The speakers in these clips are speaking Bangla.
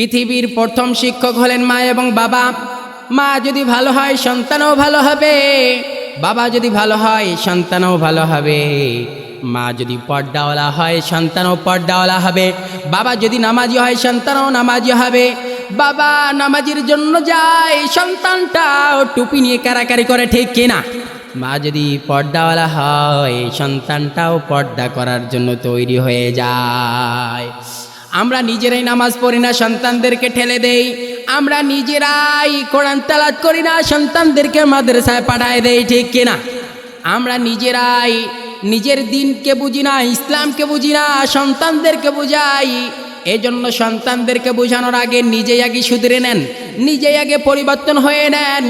পৃথিবীর প্রথম শিক্ষক হলেন মা এবং বাবা। মা যদি ভালো হয়, সন্তানও ভালো হবে। বাবা যদি ভালো হয়, সন্তানও ভালো হবে। মা যদি পর্দাওয়ালা হয়, সন্তানও পর্দাওয়ালা হবে। বাবা যদি নামাজি হয়, সন্তানও নামাজি হবে। বাবা নামাজির জন্য যায়, সন্তানটাও টুপি নিয়ে কারাকারি করে, ঠিক কিনা মা যদি পর্দাওয়ালা হয়, সন্তানটাও পর্দা করার জন্য তৈরি হয়ে যায়। আমরা নিজেরাই নামাজ পড়ি না, সন্তানদেরকে ঠেলে দেই। আমরা নিজেরাই কোরআন তালাত করি না, সন্তানদেরকে মাদ্রাসায় পাঠায় দেই, ঠিক কিনা আমরা নিজেরাই নিজের দিনকে বুঝি না, ইসলামকে বুঝি না, সন্তানদেরকে বুঝাই। এজন্য সন্তানদেরকে বোঝানোর আগে নিজেই আগে শুধরে নেন নিজেই আগে পরিবর্তন হয়ে নেন।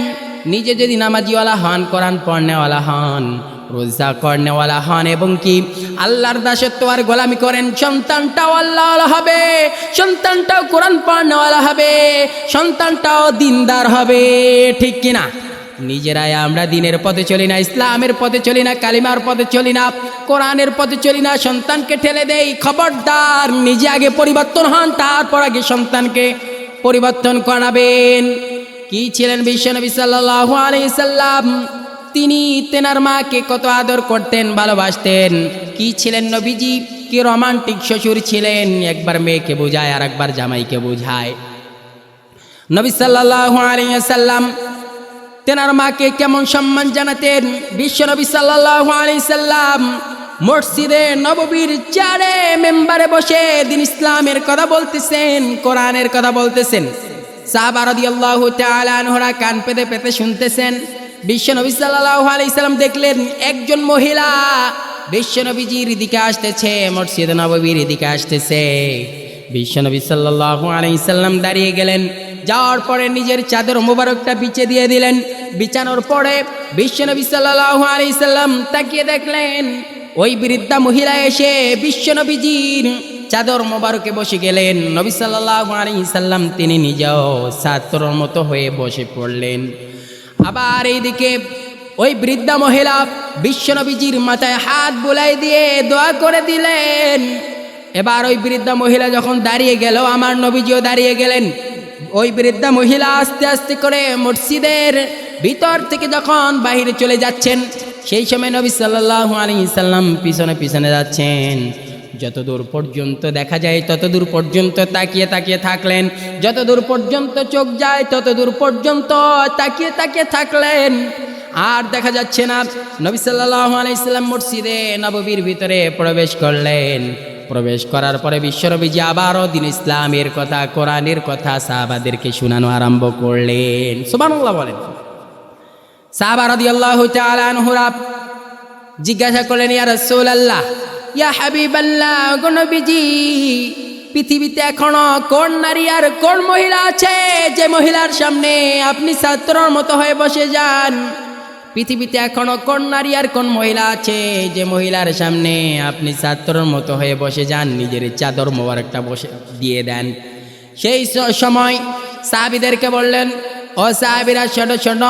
নিজে যদি নামাজিওয়ালা হন, কোরআন পড়নেওয়ালা হন রোজা করনেওয়ালা হন এবং কি আল্লাহর দাসত্ব আর গোলামি করেন, সন্তানটাও আল্লাহ হবে, সন্তানটাও কোরআন পড়নেওয়ালা হবে, সন্তানটাও দিনদার হবে, ঠিক কিনা নিজেরাই আমরা দিনের পথে চলি না, ইসলামের পথে চলি না, কালিমার পথে চলি না, কোরআনের পথে চলি না, সন্তানকে ঠেলে দেই, খবরদার, নিজে আগে পরিবর্তন হন, তারপর আগে সন্তানকে পরিবর্তন করাবেন। কি ছিলেন বিশ্বনবী সাল্লাল্লাহু আলাইহি সাল্লাম? তিনি তেনার মাকে কত আদর করতেন, ভালোবাসতেন। কি ছিলেন নবীজি? কি রোমান্টিক শ্বশুর ছিলেন? একবার মেয়েকে বোঝায় আর একবার জামাইকে বোঝায়। নবী সাল্লাল্লাহু আলাইহি সাল্লাম তেনার মাকে কেমন সম্মান জানাতেন? বিশ্বনবী সাল্লাল্লাহু আলাইহি সাল্লাম মসজিদে নববীর চারে মেম্বারে বসে দিন ইসলামের কথা বলতেছেন, কোরআনের কথা বলতেছেন। সাহাবা রাদিয়াল্লাহু তাআলা আনহরা কান পেতে পেতে শুনতেছেন। বিশ্বনবী সাল্লাল্লাহু আলাইহি সাল্লাম দেখলেন একজন মহিলা বিশ্বনবীজির দিকে আসতেছে, মসজিদে নববীর দিকে আসতেছে। বিশ্বনবী সাল্লাল্লাহু আলাইহি সাল্লাম দাঁড়িয়ে গেলেন, যাওয়ার পরে নিজের চাদর মোবারকটা বিছে দিয়ে দিলেন। বিছানোর পরে বিশ্বনবী সাল্লাল্লাহু আলাইহি সাল্লাম তাকিয়ে দেখলেন, ওই বৃদ্ধা মহিলা এসে বিশ্বনবীজির চাদর মোবারকে বসে গেলেন। নবী সাল্লাল্লাহু আলাইহি সাল্লাম তিনি নিজেও ছাত্রর মতো হয়ে বসে পড়লেন। আবার এইদিকে ওই বৃদ্ধা মহিলা বিশ্বনবীজির মাথায় হাত বুলাই দিয়ে দোয়া করে দিলেন। এবার ওই বৃদ্ধা মহিলা যখন দাঁড়িয়ে গেল, আমার নবীজিও দাঁড়িয়ে গেলেন। ওই বৃদ্ধা মহিলা আস্তে আস্তে করে মসজিদের ভিতর থেকে যখন বাহিরে চলে যাচ্ছেন, সেই সময় নবী সাল্লাল্লাহু আলাইহি সাল্লাম পিছনে পিছনে যাচ্ছেন। যতদূর পর্যন্ত দেখা যায়, ততদূর পর্যন্ত তাকিয়ে তাকিয়ে থাকলেন। যতদূর পর্যন্ত চোখ যায়, ততদূর পর্যন্ত তাকিয়ে তাকিয়ে থাকলেন। আর দেখা যাচ্ছে না, নবী সাল্লাল্লাহু আলাইহি সাল্লাম মসজিদে নববীর ভিতরে প্রবেশ করলেন। প্রবেশ করার পরে বিশ্বনবীজি আবারও দিন ইসলামের কথা, কোরআনের কথা সাহাবাদেরকে শোনানো আরম্ভ করলেন। সুবহানাল্লাহ বলেন। সাহাবা রাদিয়াল্লাহু তাআলা আনহুরা জিজ্ঞাসা করলেন ইয়ার ইয়া রাসূলুল্লাহ ইয়া হাবিবাল্লাহ, গো নবীজি, পৃথিবীতে এখনও কোন নারী আর কোন মহিলা আছে? যে মহিলার সামনে আপনি ছাত্রর মতো হয়ে বসে যান, পৃথিবীতে এখনও কোন নারী আর কোন মহিলা আছে? যে মহিলার সামনে আপনি ছাত্রর মতো হয়ে বসে যান, নিজের চাদর মোবারকটা বসে দিয়ে দেন। সেই সময় সাহাবিদেরকে বললেন, ও সাহাবিরা ছোট ছোট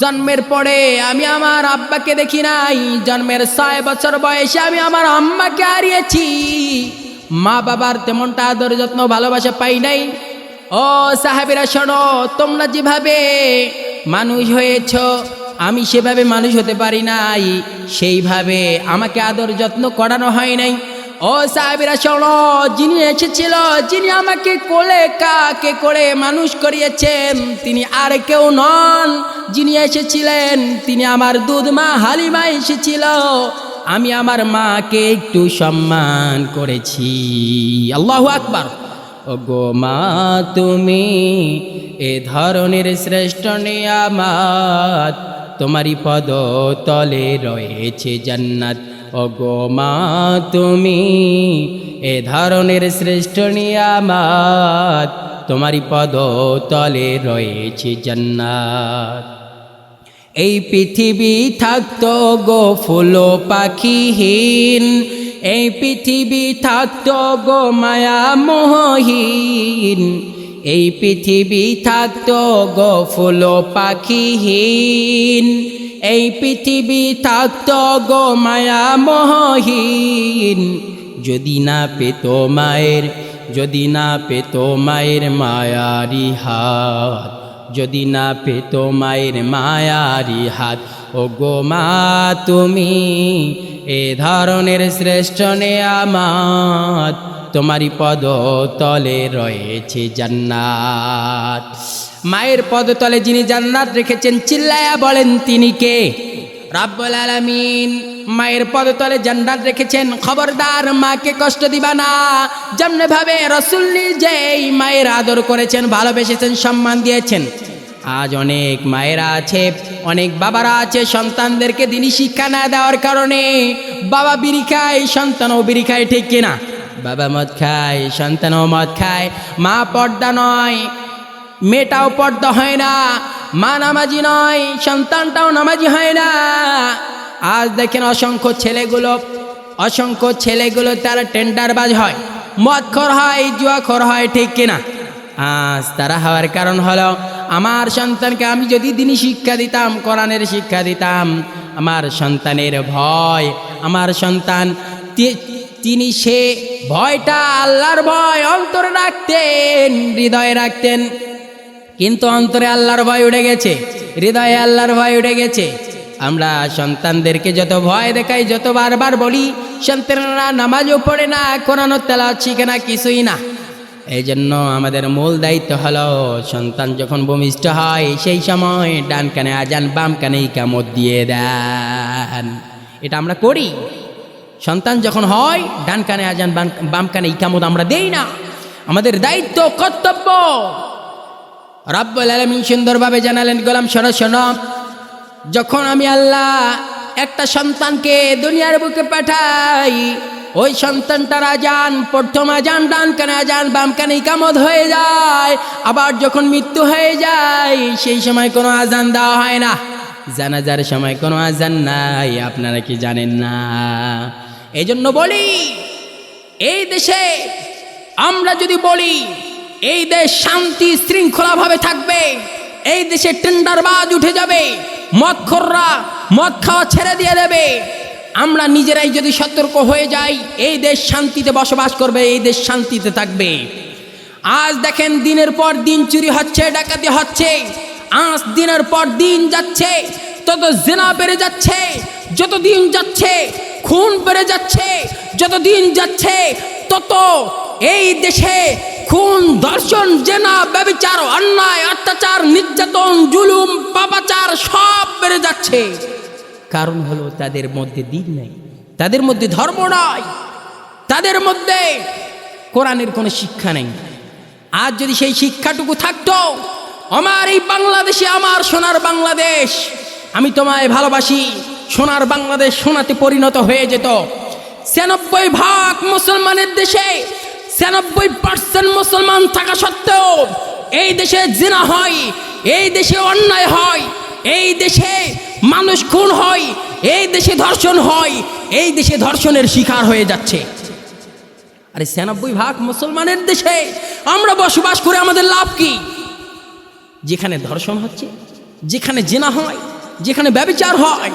জন্মের পরে আমি আমার আব্বাকে দেখি নাই। জন্মের ছয় বছর বয়সে আমি আমার আম্মাকে হারিয়েছি। মা বাবার তেমনটা আদর যত্ন, ভালোবাসা পাই নাই। ও সাহাবিরা, শোনো, তোমরা যেভাবে মানুষ হয়েছ, আমি সেভাবে মানুষ হতে পারি নাই। সেইভাবে আমাকে আদর যত্ন করানো হয় নাই। ও সাহেবেরা, শোনো, যিনি এসেছিল, যিনি আমাকে কোলে কাকে করে মানুষ করিয়েছেন, তিনি আর কেউ নন। যিনি এসেছিলেন, তিনি আমার দুধ মা হালিমা এসেছিল। আমি আমার মাকে একটু সম্মান করেছি। আল্লাহ আকবার। গো মা, তুমি এ ধরনের শ্রেষ্ঠ নিয়ামাত, তোমারই পদ তলে রয়েছে জান্নাত। ও গো মা, তুমি এ ধরনের শ্রেষ্ঠ নিয়ামাত, তোমারই পদ তলে রয়েছে জান্নাত। এই পৃথিবী থাকতো গো ফুলো পাখিহীন, এই পৃথিবী থাকতো গো মায়া মোহহীন, এই পৃথিবী থাকতো গো ফুলো পাখিহীন। এই পৃথিবী থাকত গো মায়া মহীন। যদি না পেত মায়ের, যদি না পেত মায়ের মায়ারি হাত। যদি না পেত মায়ের মায়ারি হাত ও গো মা তুমি এ ধরনের শ্রেষ্ঠ নেয়ামাত তোমারই পদ তলে রয়েছে জান্নাত। মায়ের পদ তলে যিনি জান্নাত রেখেছেন চিল্লায়া বলেন, তিনি কে? রাব্বুল আলামিন। মায়ের পদতলে জান্নাত রেখেছেন, খবরদার মাকে কষ্ট দিবা না। যেমনি ভাবে রসুল নিজেই মায়ের আদর করেছেন, ভালোবেসেছেন, সম্মান দিয়েছেন। আজ অনেক মায়েরা আছে, অনেক বাবারা আছে, সন্তানদেরকে দিনই শিক্ষা না দেওয়ার কারণে বাবা বিড়ি খায়, সন্তানও বিড়ি খায়, ঠিক কিনা? বাবা মদ খায়, সন্তানও মদ খায়। মা পর্দা নয়, মেয়েটাও পর্দা হয় না। মা নামাজি নয়, সন্তানটাও নামাজি হয় না। আজ দেখেন অসংখ্য ছেলেগুলো অসংখ্য ছেলেগুলো তারা টেন্ডারবাজ হয়। মদখর হয়, জুয়াখর হয়, ঠিক কিনা? আজ তারা হওয়ার কারণ হলো আমার সন্তানকে আমি যদি দিনই শিক্ষা দিতাম, কোরআনের শিক্ষা দিতাম, আমার সন্তানের ভয়, আমার সন্তান তিনি সে ভয়টা আল্লাহর ভয় অন্তরে রাখতেন, হৃদয়ে রাখতেন। কিন্তু অন্তরে আল্লাহর ভয় উঠে গেছে, হৃদয়ে আল্লাহর ভয় উঠে গেছে। আমরা সন্তানদেরকে যত ভয় দেখাই, যত বারবার বলি, সন্তানরা নামাজও পড়ে না কোরআন তেলা শিখে না, কিছুই না। এই জন্য আমাদের মূল দায়িত্ব হলো সন্তান যখন ভূমিষ্ঠ হয়, সেই সময় ডান কানে আজান, বাম কানে ইকামত দিয়ে দেন। এটা আমরা করি। সন্তান যখন হয়, ডান কানে আজান বাম- কানে ইকামত আমরা দেই না। আমাদের দায়িত্ব, কর্তব্য। রাব্বুল আলামিন সুন্দরভাবে জানালেন, গোলাম শোনো শোনো। যখন আমি আল্লাহ একটা সন্তানকে দুনিয়ার বুকে পাঠাই ওই সন্তানটার আজান প্রথম আজান ডান কানে আজান বাম কানে ইকামত হয়ে যায়। আবার যখন মৃত্যু হয়ে যায়, সেই সময় কোনো আজান দেওয়া হয় না। জানাজার সময় কোনো আজান নাই, আপনারা কি জানেন না? এই জন্য বলি, এই দেশে আমরা যদি বলি, এই দেশ শান্তি শৃঙ্খলাভাবে থাকবে, এই দেশে টেন্ডারবাজ উঠে যাবে মদখররা মদ খাওয়া ছেড়ে দিয়ে দেবে আমরা নিজেরাই যদি সতর্ক হয়ে যাই, এই দেশ শান্তিতে বসবাস করবে, এই দেশ শান্তিতে থাকবে। আজ দেখেন দিনের পর দিন চুরি হচ্ছে, ডাকাতি হচ্ছে। আজ দিনের পর দিন যাচ্ছে তত জেনা বেড়ে যাচ্ছে, যত দিন যাচ্ছে, খুন বেড়ে যাচ্ছে, যত দিন যাচ্ছে, তত এই দেশে খুন, ধর্ষণ, জেনা, ব্যবিচার, অন্যায়, অত্যাচার, নির্যাতন, জুলুম, পাপাচার সব বেড়ে যাচ্ছে। কারণ হলো তাদের মধ্যে দিন নেই। তাদের মধ্যে ধর্ম নয় তাদের মধ্যে কোরআনের কোনো শিক্ষা নেই। আজ যদি সেই শিক্ষাটুকু থাকতো, আমার এই বাংলাদেশে, আমার সোনার বাংলাদেশ, আমি তোমায় ভালোবাসি, সোনার বাংলাদেশ সোনাতে পরিণত হয়ে যেত। ছিয়ানব্বই ভাগ মুসলমানের দেশে ছিয়ানব্বই পার্সেন্ট মুসলমান থাকা সত্ত্বেও এই দেশে জিনা হয়, এই দেশে অন্যায় হয়, এই দেশে মানুষ খুন হয়, এই দেশে ধর্ষণ হয়, এই দেশে ধর্ষণের শিকার হয়ে যাচ্ছে। আরে ছিয়ানব্বই ভাগ মুসলমানের দেশে আমরা বসবাস করে আমাদের লাভ কি? যেখানে ধর্ষণ হচ্ছে, যেখানে জেনা হয়, যেখানে ব্যবচার হয়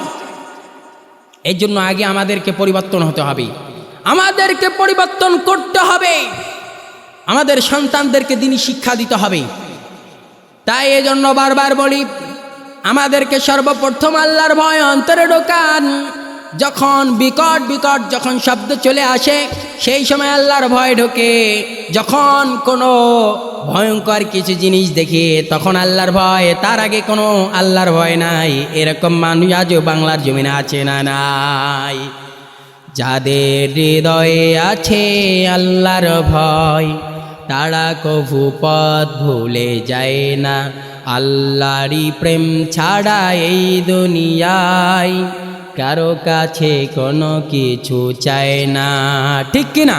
এই জন্য আগে আমাদেরকে পরিবর্তন হতে হবে। আমাদেরকে পরিবর্তন করতে হবে। আমাদের সন্তানদেরকে দিনই শিক্ষা দিতে হবে। তাই এজন্য বারবার বলি আমাদেরকে সর্বপ্রথম আল্লাহর ভয় অন্তরে ঢোকান। যখন বিকট বিকট যখন শব্দ চলে আসে, সেই সময় আল্লাহর ভয় ঢোকে। যখন কোনো ভয়ঙ্কর কিছু জিনিস দেখে, তখন আল্লাহর ভয়, তার আগে কোনো আল্লাহর ভয় নাই। এরকম মানুষ আজও বাংলার জমিনে আছে না নাই? যাদের হৃদয়ে আছে আল্লাহর ভয়, তারা কভু পথ ভুলে যায় না। আল্লাহরই প্রেম ছাড়া এই দুনিয়ায় কারও কাছে কোনো কিছু চায় না। ঠিক কিনা?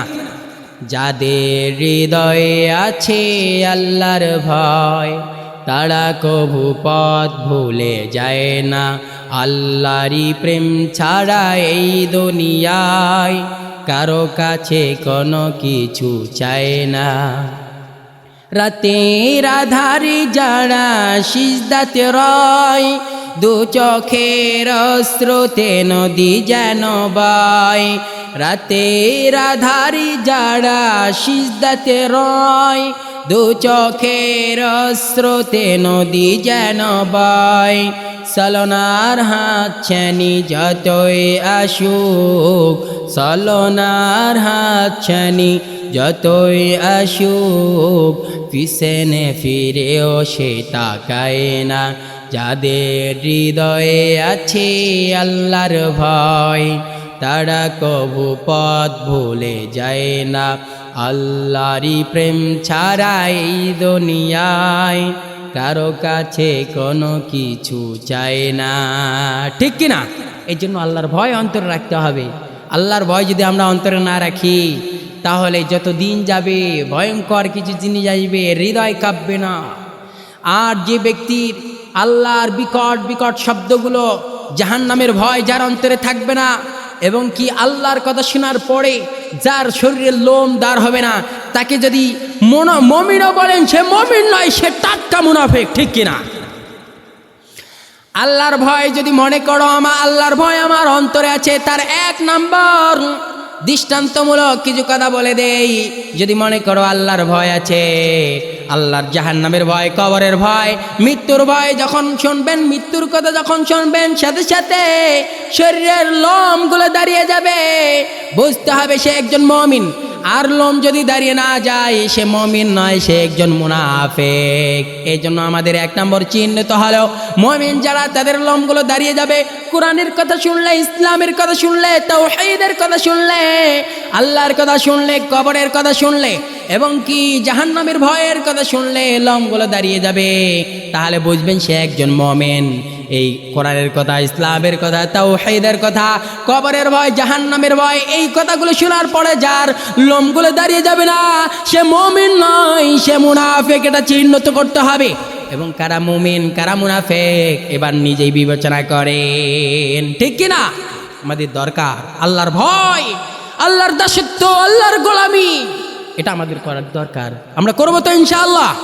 যাদের হৃদয়ে আছে আল্লাহর ভয়, তারা কভু পথ ভুলে যায় না। আল্লাহরই প্রেম ছাড়া এই দুনিয়ায় কারও কাছে কোনো কিছু চায় না। রাতের আধারে যারা সিজদাতে রয়, দু চোখের স্রোতে নদী যেন বয়। রাতের আধারি যারা সিজদাতে রয়, দু চোখের স্রোতে নদী যেন বয়। সলনার হাত ছানি যতই আসুক, সলনার হাত ছানি যতই আসুক পিছনে ফিরেও সে তাকায় না। যাদের হৃদয়ে আছে আল্লাহর ভয়, তারা কবু পথ ভুলে যায় না। আল্লাহরই প্রেম ছাড়াই দুনিয়ায় কারও কাছে কোনো কিছু চায় না। ঠিক কি না এই জন্য আল্লাহর ভয় অন্তরে রাখতে হবে। আল্লাহর ভয় যদি আমরা অন্তরে না রাখি তাহলে যত দিন যাবে ভয়ঙ্কর কিছু জিনিস আসবে, হৃদয় কাঁপবে না। আর যে ব্যক্তির আল্লাহর বিকট বিকট শব্দগুলো জাহান নামের ভয় যার অন্তরে থাকবে না, এবং কি আল্লাহর কথা শোনার পরে যার শরীরের লোম দাঁড় হবে না, তাকে যদি মন মমিনও বলেন, সে মমিন নয়, সে টাটকা মুনাফেক, ঠিক কিনা? আল্লাহর ভয় যদি মনে করো আমার আল্লাহর ভয় আমার অন্তরে আছে, তার এক নাম্বার দৃষ্টান্তমূলক কিছু কথা বলে দেই। যদি মনে করো আল্লাহর ভয় আছে, আল্লাহর জাহান্নামের ভয়, কবরের ভয়, মৃত্যুর ভয় যখন শুনবেন, মৃত্যুর কথা যখন শুনবেন, সাথে সাথে শরীরের লোমগুলো দাঁড়িয়ে যাবে। বুঝতে হবে সে একজন মমিন। আর লোম যদি দাঁড়িয়ে না যায়, সে মমিন নয়, সে একজন মুনাফেক। এই জন্য আমাদের এক নম্বর চিহ্নিত হলো মমিন যারা, তাদের লোমগুলো দাঁড়িয়ে যাবে। কোরআনের কথা শুনলে, ইসলামের কথা শুনলে তাওহীদের কথা শুনলে, আল্লাহর কথা শুনলে, কবরের কথা শুনলে, এবং কি জাহান্নামের ভয়ের কথা শুনলে, লোমগুলো দাঁড়িয়ে যাবে। তাহলে বুঝবেন সে একজন মমেন। এই কোরআনের কথা, ইসলামের কথা, তাওহীদের কথা, কবরের ভয়, জাহান্নামের ভয়, এই কথাগুলো শোনার পরে যার লোমগুলো দাঁড়িয়ে যাবে না, সে মমিন নয়, সে মুনাফেক, এটা চিহ্নিত করতে হবে। এবং কারা মুমিন, কারা মুনাফেক, এবার নিজেই বিবেচনা করেন। ঠিক কি না? আমাদের দরকার, আল্লাহর ভয়, আল্লাহর দাসত্ব, আল্লাহর গোলামি, এটা আমাদের করার দরকার। আমরা করব তো ইনশাআল্লাহ।